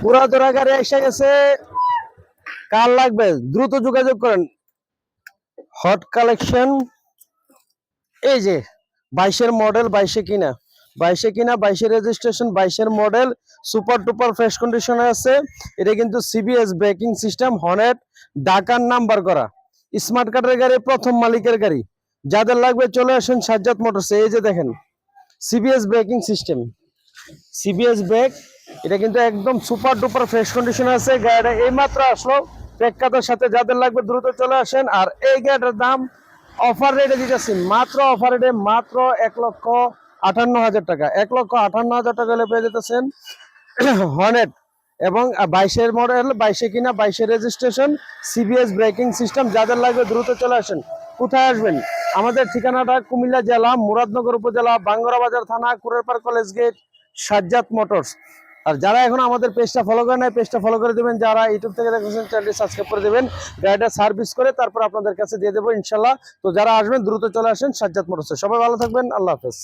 পুরা দোরা গাড়ি এসে গেছে। কার লাগবে? দ্রুত যোগাযোগ করেন। হট কালেকশন এই যে, বাইশের মডেল বাইশে কিনা। বাইশে কিনা বাইশের রেজিস্ট্রেশন বাইশের মডেল সুপার টুপার ফ্রেশ কন্ডিশনে আছে। এটা কিন্তু সিবিএস ব্রেকিং সিস্টেম হনেট ডাকার নাম্বার করা। স্মার্ট কার্ডের গাড়ি, প্রথম মালিকের গাড়ি। যাদের লাগবে চলে আসেন সাজ্জাদ মোটরস। এই যে দেখেন CBS braking system CBS brake এটা কিন্তু একদম সুপার ডুপার ফ্রেশ কন্ডিশন আছে। গাড়িটা এইমাত্র আসলো প্রেক্ষাতের সাথে যাদের লাগবে দ্রুত চলে আসেন। আর এই গাড়িটার দাম অফার রেটে দিতেছি, মাত্র অফার রেটে মাত্র এক লক্ষ আটান্ন হাজার টাকা। এক লক্ষ আটান্ন হাজার টাকা পেয়ে যেতেছেন হনেট এবং বাইশের মডেল বাইশে কিনা, বাইশে রেজিস্ট্রেশন সিবিএস ব্রেকিং সিস্টেম যাদের লাগবে দ্রুত চলে আসেন। কোথায় আসবেন? আমাদের ঠিকানাটা কুমিল্লা জেলা, মুরাদনগর উপজেলা, বাঙ্গরা বাজার থানা, Kurerpar college gate Sajjad motors. আর যারা এখন আমাদের পেজটা ফলো করে নাই, পেজটা ফলো করে দেবেন। যারা ইউটিউব থেকে দেখেছেন চ্যানেলটি সাবস্ক্রাইব করে দেবেন। গাড়িটা সার্ভিস করে তারপর আপনাদের কাছে দিয়ে দেবো ইনশাল্লাহ তো যারা আসবেন, দ্রুত চলে আসেন সাজ্জাদ মোটরসে। সবাই ভালো থাকবেন, আল্লাহ হাফেজ।